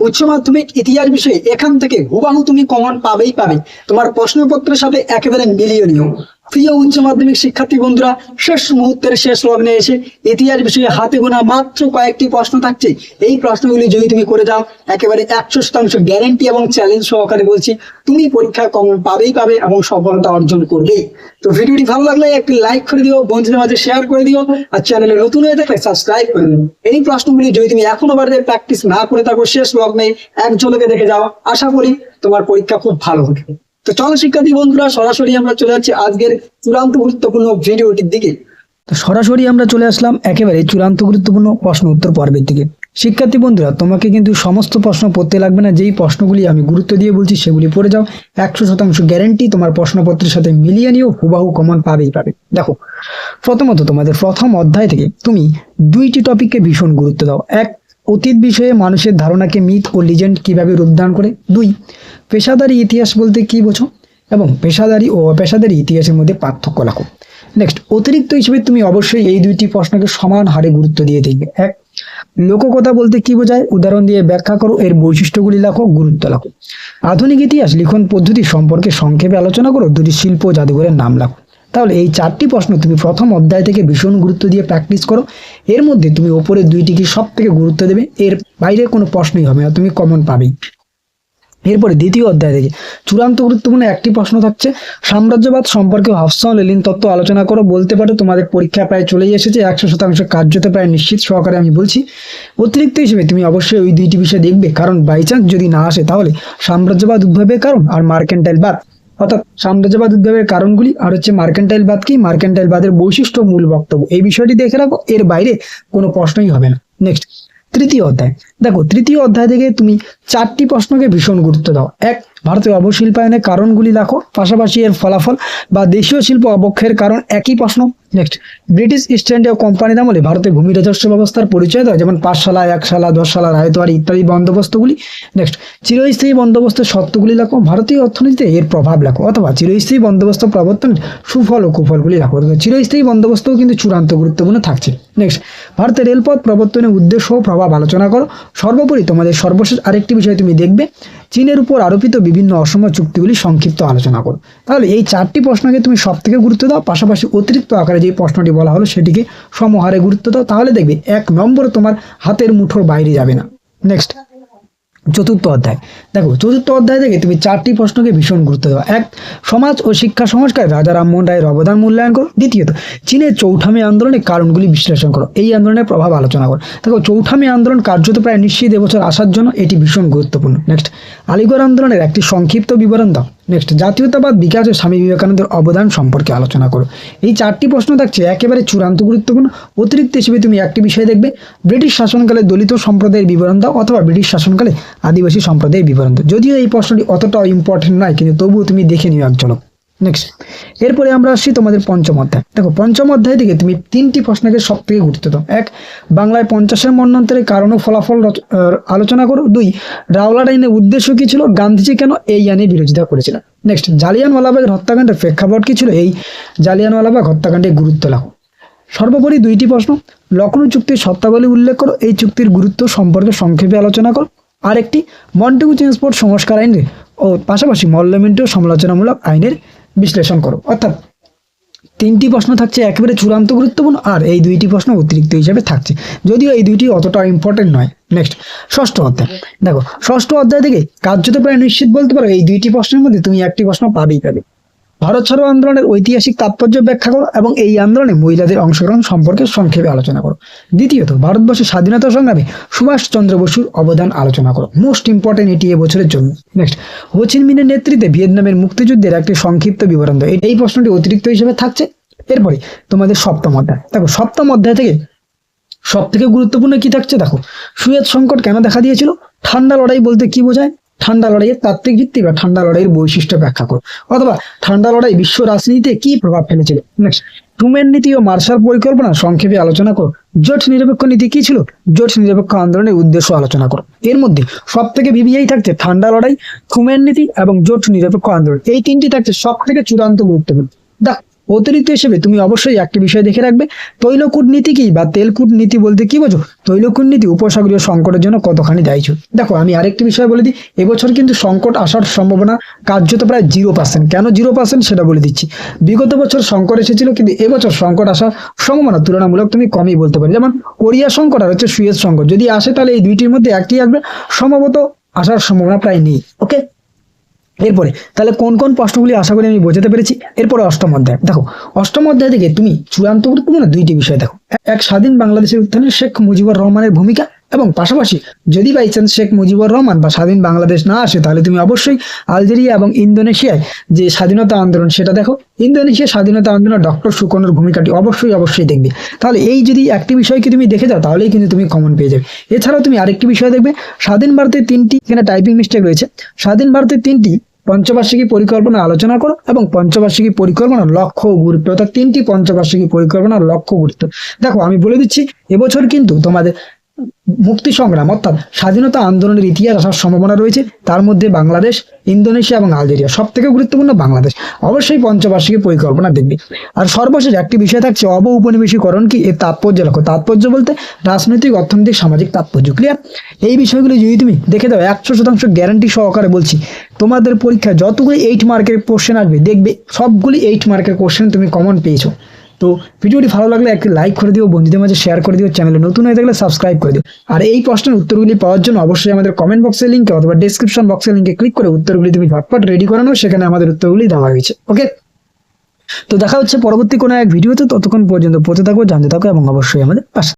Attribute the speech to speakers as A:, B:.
A: উচ্চ মাধ্যমিক ইতিহাস বিষয়ে এখান থেকে হুবাহু তুমি কমন পাবেই পাবে। তোমার প্রশ্নপত্রের সাথে একেবারে মিলিয়ে নিও। প্রিয় উচ্চ মাধ্যমিক শিক্ষার্থী বন্ধুরা, শেষ মুহূর্তের শেষ লগ্নে এসে ইতিহাস বিষয়ে হাতে গোনা মাত্র কয়েকটি প্রশ্ন থাকছে। এই প্রশ্নগুলি যদি তুমি করে যাও একেবারে একশো শতাংশ গ্যারেন্টি এবং চ্যালেঞ্জ সহকারে বলছি, তুমি পরীক্ষায় কমন পাবেই পাবে এবং সফলতা অর্জন করবেই তো ভিডিওটি ভালো লাগলে একটি লাইক করে দিও, বন্ধুদের মাঝে শেয়ার করে দিও, আর চ্যানেলে নতুন হয়ে থাকলে সাবস্ক্রাইব করে দিও। এই প্রশ্নগুলি যদি তুমি এখনও বাড়িতে প্র্যাকটিস না করে থাকো, শেষ লগ্নে এক ঝলকে দেখে যাও, আশা করি তোমার পরীক্ষা খুব ভালো হবে। তো চলো শিক্ষার্থী বন্ধুরা, সরাসরি আমরা চলে যাচ্ছি আজকের চূড়ান্ত গুরুত্বপূর্ণ ভিডিওটির দিকে।
B: তো সরাসরি আমরা চলে আসলাম একেবারে চূড়ান্ত গুরুত্বপূর্ণ প্রশ্ন উত্তর পর্বের দিকে। শিক্ষার্থী বন্ধুরা, তোমাকে কিন্তু সমস্ত প্রশ্ন পড়তে লাগবে না, যেই প্রশ্নগুলি আমি গুরুত্ব দিয়ে বলছি সেগুলি পড়ে যাও। একশো শতাংশ গ্যারেন্টি তোমার প্রশ্নপত্রের সাথে মিলিয়ে নিয়েও হুবাহু কমন পাবেই পাবে। দেখো, প্রথমত তোমাদের প্রথম অধ্যায় থেকে তুমি দুইটি টপিককে ভীষণ গুরুত্ব দাও। এক, অতীত বিষয়ে মানুষের ধারণাকে মিথ ও লিজেন্ড কীভাবে রূপদান করে? দুই পেশাদারি ইতিহাস বলতে কি বোঝো? এবং পেশাদারি ও অপেশাদারি ইতিহাসের মধ্যে পার্থক্য রাখো। নেক্সট অতিরিক্ত হিসেবে তুমি অবশ্যই এই দুইটি প্রশ্নকে সমান হারে গুরুত্ব দিয়ে দেখবে। এক, লোককথা বলতে কি বোঝায়? উদাহরণ দিয়ে ব্যাখ্যা করো, এর বৈশিষ্ট্যগুলি লেখো, গুরুত্ব লেখো। আধুনিক ইতিহাস, লিখন পদ্ধতি সম্পর্কে সংক্ষেপে আলোচনা করো, দুটি শিল্প জাদুঘরের নাম লেখো। তাহলে এই চারটি প্রশ্ন তুমি প্রথম অধ্যায় থেকে ভীষণ গুরুত্ব দিয়ে প্র্যাকটিস করো। এর মধ্যে তুমি ওপরের দুইটিকে সব থেকে গুরুত্ব দেবে। এর বাইরে কোনো প্রশ্নই হবে না, তুমি কমন পাবেই। এরপরে দ্বিতীয় অধ্যায় থেকে চূড়ান্ত গুরুত্বপূর্ণ একটি প্রশ্ন থাকছে, সাম্রাজ্যবাদ সম্পর্কে হফসন লেলিন তত্ত্ব আলোচনা করো, বলতে পারো তোমাদের পরীক্ষা প্রায় চলেই এসেছে, একশো শতাংশ কার্যতে প্রায় নিশ্চিত সহকারে আমি বলছি। অতিরিক্ত হিসেবে তুমি অবশ্যই ওই দুইটি বিষয় দেখবে, কারণ বাই চান্স যদি না আসে তাহলে সাম্রাজ্যবাদ উদ্ভবের কারণ আর মার্কেন্টাইল বাদ। অর্থাৎ সাম্রাজ্যবাদ উদ্ভবের কারণগুলি আর হচ্ছে মার্কেন্টাইল বাদ কি? মার্কেন্টাইল বাদের বৈশিষ্ট্য মূল বক্তব্য। এই বিষয়টি দেখে রাখো, এর বাইরে কোনো প্রশ্নই হবে না। নেক্সট তৃতীয় অধ্যায়। দেখো, তৃতীয় অধ্যায় থেকে তুমি চারটি প্রশ্নকে ভীষণ গুরুত্ব দাও। এক ভারতের অবশিল্পায়নের কারণগুলি দেখো, পাশাপাশি এর ফলাফল বা দেশীয় শিল্প অবক্ষয়ের কারণ একই প্রশ্ন। নেক্সট ব্রিটিশ ইস্ট ইন্ডিয়া কোম্পানির আমলে ভারতের ভূমি রাজস্ব ব্যবস্থার পরিচয় দেয় যেমন পাঁচশালা একশালা, দশশালা রায়তোয়ারি ইত্যাদি বন্দোবস্তগুলি। নেক্সট চিরস্থায়ী বন্দোবস্তের শর্তগুলি লেখো, ভারতীয় অর্থনীতিতে এর প্রভাব লেখো, অথবা চিরস্থায়ী বন্দোবস্ত প্রবর্তনের সুফল ও কুফলগুলি লেখো। চিরস্থায়ী বন্দোবস্তও কিন্তু চূড়ান্ত গুরুত্বপূর্ণ থাকছে। নেক্সট ভারতের রেলপথ প্রবর্তনের উদ্দেশ্য ও প্রভাব আলোচনা করো সর্বোপরি তোমাদের সর্বশেষ আরেকটি বিষয় তুমি দেখবে, চীনের উপর আরোপিত বিভিন্ন অসম চুক্তিগুলি সংক্ষিপ্ত আলোচনা করো। তাহলে এই চারটি প্রশ্নকে তুমি সব থেকে গুরুত্ব দাও, পাশাপাশি অতিরিক্ত আকারে যে প্রশ্নটি বলা হলো সেটিকে সমহারে গুরুত্ব দাও। তাহলে দেখবে এক নম্বর তোমার হাতের মুঠোর বাইরে যাবে না। নেক্সট চতুর্থ অধ্যায়। দেখো, চতুর্থ অধ্যায় থেকে তুমি চারটি প্রশ্নকে ভীষণ গুরুত্ব দেওয়া এক, সমাজ ও শিক্ষা সংস্কার। রাজা রামমোহন রায়ের অবদান মূল্যায়ন করো। দ্বিতীয়ত, চীনের চৌঠামি আন্দোলনের কারণগুলি বিশ্লেষণ করো। এই আন্দোলনের প্রভাব আলোচনা করো। দেখো চৌঠামি আন্দোলন কার্যত প্রায় নিশ্চিত এবছর আসার জন্য এটি ভীষণ গুরুত্বপূর্ণ। নেক্সট আলিগড় আন্দোলনের একটি সংক্ষিপ্ত বিবরণ দাও। নেক্সট জাতীয়তাবাদ বিকাশ ও স্বামী বিবেকানন্দের অবদান সম্পর্কে আলোচনা করো। এই চারটি প্রশ্ন থাকছে একেবারে চূড়ান্ত গুরুত্বপূর্ণ। অতিরিক্ত হিসেবে তুমি একটি বিষয় দেখবে, ব্রিটিশ শাসনকালে দলিত সম্প্রদায়ের বিবরণ দাও অথবা ব্রিটিশ শাসনকালে আদিবাসী সম্প্রদায়ের বিবরণ দাও। যদিও এই প্রশ্নটি অতটাও ইম্পর্টেন্ট নয়, কিন্তু তবুও তুমি দেখে নিও একজনক নেক্সট এরপরে আমরা আসছি তোমাদের পঞ্চম অধ্যায়। দেখো, পঞ্চম অধ্যায় থেকে তুমি তিনটি প্রশ্নকে সব থেকে গুরুত্ব দাও। এক, বাংলায় পঞ্চাশের মন্বন্তরের কারণ ও ফলাফল আলোচনা করো। দুই রাওলাট আইনের উদ্দেশ্য কি ছিল? গান্ধীজি কেন এই আইনে বিরোধিতা করেছিলেন? নেক্সট জালিয়ানওয়ালাবাগের হত্যাকাণ্ডের প্রেক্ষাপট কি ছিল? এই জালিয়ানওয়ালাবাগ হত্যাকাণ্ডে গুরুত্ব লেখো সর্বোপরি দুইটি প্রশ্ন। লখনৌ চুক্তির সত্তাবলী উল্লেখ করো। এই চুক্তির গুরুত্ব সম্পর্কে সংক্ষেপে আলোচনা করো। আরেকটি, মন্টেগু ট্রান্সপোর্ট সংস্কার আইনের ও পাশাপাশি মল্লমেন্ট সমালোচনামূলক আইনের বিশ্লেষণ করো। অর্থাৎ তিনটি প্রশ্ন থাকছে একেবারে চূড়ান্ত গুরুত্বপূর্ণ আর এই দুইটি প্রশ্ন অতিরিক্ত হিসাবে থাকছে। যদিও এই দুইটি অতটা ইম্পর্টেন্ট নয়। নেক্সট ষষ্ঠ অধ্যায়। দেখো, ষষ্ঠ অধ্যায় থেকে কার্যত প্রায় নিশ্চিত বলতে পারো এই দুইটি প্রশ্নের মধ্যে তুমি একটি প্রশ্ন পাবেই পাবে। ভারত ছাড়ো আন্দোলনের ঐতিহাসিক তাৎপর্য ব্যাখ্যা করো এবং এই আন্দোলনে মহিলাদের অংশগ্রহণ সম্পর্কে সংক্ষেপে আলোচনা করো। দ্বিতীয়ত, ভারতবর্ষের স্বাধীনতা সংগ্রামে সুভাষ চন্দ্র বসুর অবদান আলোচনা করো। মোস্ট ইম্পর্টেন্ট এটি এবছরের জন্য। নেক্সট হোচিন মিনের নেতৃত্বে ভিয়েতনামের মুক্তিযুদ্ধের একটি সংক্ষিপ্ত বিবরণ দেয় এই- প্রশ্নটি অতিরিক্ত হিসেবে থাকছে। এরপরে, তোমাদের সপ্তম অধ্যায়। দেখো, সপ্তম অধ্যায় থেকে সব থেকে গুরুত্বপূর্ণ কি থাকছে? দেখো সুয়েজ সংকট কেন দেখা দিয়েছিল? ঠান্ডা লড়াই বলতে কি বোঝায়? ঠান্ডা লড়াইয়ের তাত্ত্বিক ভিত্তি বা ঠান্ডা লড়াইয়ের বৈশিষ্ট্য ব্যাখ্যা করো। অথবা ঠান্ডা লড়াই বিশ্ব রাজনীতিতে কি প্রভাব ফেলেছিল নেক্সট ট্রুমেন নীতি ও মার্শাল পরিকল্পনা সংক্ষেপে আলোচনা করো। জোট নিরপেক্ষ নীতি কি ছিল? জোট নিরপেক্ষ আন্দোলনের উদ্দেশ্য আলোচনা করো। এর মধ্যে সব থেকে ভিভিআই থাকছে ঠান্ডা লড়াই ট্রুমেন নীতি এবং জোট নিরপেক্ষ আন্দোলন। এই তিনটি থাকছে সব থেকে চূড়ান্ত গুরুত্বপূর্ণ। দেখ অতিরিক্ত হিসেবে তুমি অবশ্যই একটি বিষয় দেখে রাখবে, তৈল কূটনীতি কি বা তেল কূটনীতি বলতে কি বোঝো? তৈল কূটনীতি উপসাগরীয় সংকটের জন্য কতখানি দায়ী। দেখো, আমি আরেকটি বিষয় বলে দিই, এবছর কিন্তু সংকট আসার সম্ভাবনা কার্যত প্রায় জিরো পার্সেন্ট কেন জিরো পার্সেন্ট সেটা বলে দিচ্ছি? বিগত বছর সংকট এসেছিল, কিন্তু এবছর সংকট আসার সম্ভাবনা তুলনামূলক তুমি কমই বলতে পারো। যেমন, কোরিয়া সংকট আর হচ্ছে সুয়েজ সংকট। যদি আসে, তাহলে এই দুইটির মধ্যে একটি আসবে, সম্ভবত আসার সম্ভাবনা প্রায় নেই ওকে এরপরে, তাহলে কোন কোন প্রশ্নগুলি আশা করি আমি বোঝাতে পেরেছি? এরপরে অষ্টম অধ্যায়। দেখো, অষ্টম অধ্যায় থেকে তুমি চূড়ান্ত গুরুত্বপূর্ণ দুইটি বিষয় দেখো। এক, স্বাধীন বাংলাদেশের উত্থানে শেখ মুজিবুর রহমানের ভূমিকা এবং পাশাপাশি যদি বাই চান্স শেখ মুজিবুর রহমান বা স্বাধীন বাংলাদেশ না আসে, তাহলে তুমি অবশ্যই আলজেরিয়া এবং ইন্দোনেশিয়ায় যে স্বাধীনতা আন্দোলন, সেটা দেখো। ইন্দোনেশিয়া স্বাধীনতা আন্দোলনে ডক্টর সুকনের ভূমিকাটি অবশ্যই অবশ্যই দেখবে। তাহলে এই যদি একটি বিষয়কে তুমি দেখে যাও, তাহলেই কিন্তু তুমি কমন পেয়ে যাবে। এছাড়াও তুমি আরেকটি বিষয় দেখবে, স্বাধীন ভারতের তিনটি, এখানে টাইপিং মিস্টেক রয়েছে, স্বাধীন ভারতের তিনটি পঞ্চবার্ষিকী পরিকল্পনা আলোচনা করো এবং পঞ্চবার্ষিকী পরিকল্পনার লক্ষ্য গুরুত্ব, অর্থাৎ তিনটি পঞ্চবার্ষিকী পরিকল্পনার লক্ষ্য গুরুত্ব। দেখো, আমি বলে দিচ্ছি, এবছর কিন্তু তোমাদের মুক্তি সংগ্রাম, অর্থাৎ স্বাধীনতা আন্দোলনের ইতিহাস আসার সম্ভাবনা রয়েছে। তার মধ্যে বাংলাদেশ, ইন্দোনেশিয়া এবং আলজেরিয়া সব থেকে গুরুত্বপূর্ণ বাংলাদেশ। অবশ্যই পঞ্চবার্ষিকী পরিকল্পনা দেখবে। আর সর্বশেষ একটি বিষয় থাকছে অব উপনিবেশীকরণ কি? এর তাৎপর্য লক্ষ্য তাৎপর্য বলতে রাজনৈতিক, অর্থনৈতিক, সামাজিক তাৎপর্য। ক্লিয়ার এই বিষয়গুলো যদি তুমি দেখে দাও, একশো শতাংশ গ্যারান্টি সহকারে বলছি, তোমাদের পরীক্ষায় যতগুলি এইট মার্কের কোশ্চেন আসবে, দেখবে সবগুলি এইট মার্কের কোশ্চেন তুমি কমন পেয়েছ। তো ভিডিওটি ভালো লাগলে একটি লাইক করে দিও, বন্ধুদের মাঝে শেয়ার করে দিও চ্যানেলে নতুন হয়ে থাকলে সাবস্ক্রাইব করে দিও। আর এই প্রশ্নের উত্তরগুলি পাওয়ার জন্য অবশ্যই আমাদের কমেন্ট বক্সের লিঙ্কে অথবা ডিসক্রিপশন বক্সের লিঙ্কে ক্লিক করে উত্তরগুলি তুমি ঝটপট রেডি করানো সেখানে আমাদের উত্তরগুলি দেওয়া হয়েছে। ওকে তো দেখা হচ্ছে পরবর্তী কোনো এক ভিডিওতে ততক্ষণ পর্যন্ত পড়তে থাকো, জানতে থাকো এবং অবশ্যই আমাদের পাশে